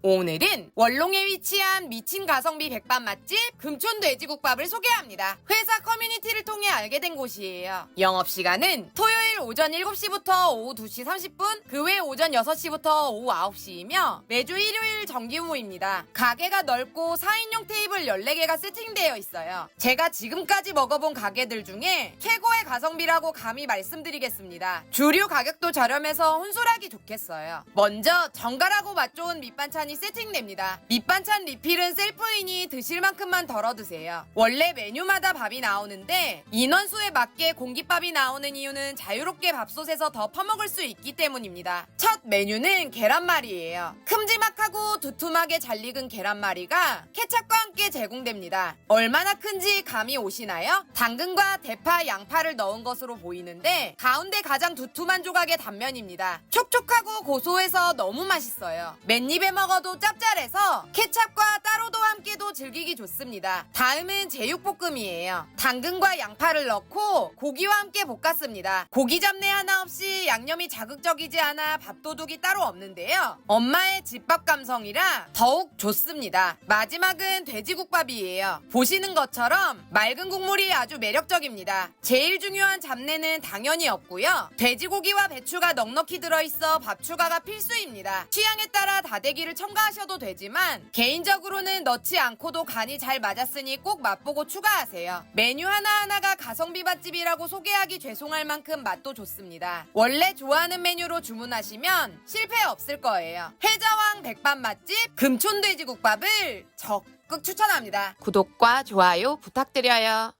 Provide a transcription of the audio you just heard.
오늘은 원롱에 위치한 미친 가성비 백반 맛집 금촌 돼지국밥을 소개합니다. 회사 커뮤니티를 통해 알게 된 곳이에요. 영업시간은 토요일 오전 7시부터 오후 2시 30분, 그 외 오전 6시부터 오후 9시이며 매주 일요일 정기후입니다. 가게가 넓고 4인용 테이블 14개가 세팅되어 있어요. 제가 지금까지 먹어본 가게들 중에 최고의 가성비라고 감히 말씀드리겠습니다. 주류 가격도 저렴해서 혼술하기 좋겠어요. 먼저 정갈하고 맛 좋은 밑반찬이 세팅됩니다. 밑반찬 리필은 셀프이니 드실 만큼만 덜어 드세요. 원래 메뉴마다 밥이 나오는데 인원수에 맞게 공깃밥이 나오는 이유는 자유롭 게 밥솥에서 더 퍼먹을 수 있기 때문입니다. 첫 메뉴는 계란말이에요. 큼지막하고 두툼하게 잘 익은 계란말이가 케찹과 함께 제공됩니다. 얼마나 큰지 감이 오시나요? 당근과 대파, 양파를 넣은 것으로 보이는데 가운데 가장 두툼한 조각의 단면입니다. 촉촉하고 고소해서 너무 맛있어요. 맨입에 먹어도 짭짤해서 케찹과 따로도 함께도 즐기기 좋습니다. 다음은 제육볶음이에요. 당근과 양파를 넣고 고기와 함께 볶았습니다. 고기 잡내 하나 없이 양념이 자극적이지 않아 밥도둑이 따로 없는데요. 엄마의 집밥 감성이라 더욱 좋습니다. 마지막은 돼지국밥이에요. 보시는 것처럼 맑은 국물이 아주 매력적입니다. 제일 중요한 잡내는 당연히 없고요. 돼지고기와 배추가 넉넉히 들어있어 밥 추가가 필수입니다. 취향에 따라 다대기를 첨가하셔도 되지만 개인적으로는 넣지 않고도 간이 잘 맞았으니 꼭 맛보고 추가하세요. 메뉴 하나하나가 가성비 맛집이라고 소개하기 죄송할 만큼 맛도 좋습니다. 원래 좋아하는 메뉴로 주문하시면 실패 없을 거예요. 해자왕 백반 맛집 금촌돼지국밥을 적극 추천합니다. 구독과 좋아요 부탁드려요.